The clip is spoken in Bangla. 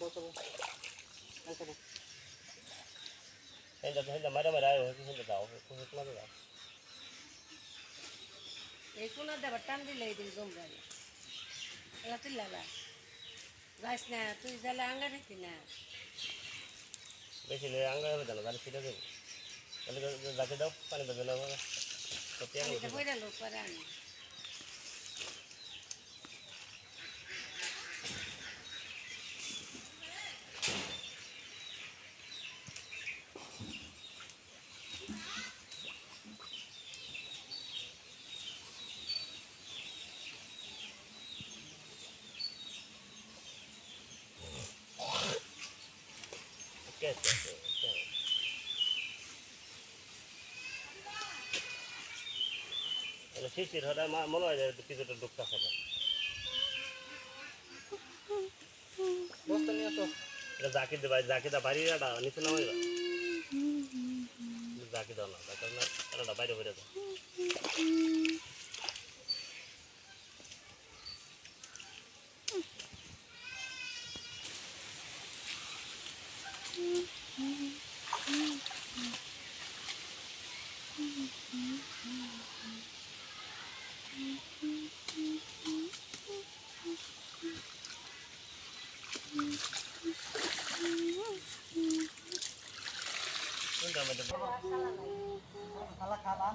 Sabot. Ay, sabot. Hindi, hindi, mara mara ayo, hindi daw, kung mara daw. এই কোনা দেবা টান দিলে এই দিন জমবে না এলা চিল্লালা যাইস না তুই জ্বালা আঙ্গা থাকি না বেশি লে আঙ্গা হবে না, তাহলে ছিটে দেবো। তাহলে যাকে দাও, পানি দেবে না, বাবা। সত্যি আঙ্গুল পানিটা বইরা লোক করে আনি শিশির হঠাৎ মনে হয় কিছুটা ডুবটা খাবে বস্তা নিয়ে আসো এটা জাকি দেবা জাকি দা বাড়ি এটা নিচে নামাই দাও জাকি দাও না তার না কেনটা বাইরে বেরো দাও Enggak betul. Salah kataan,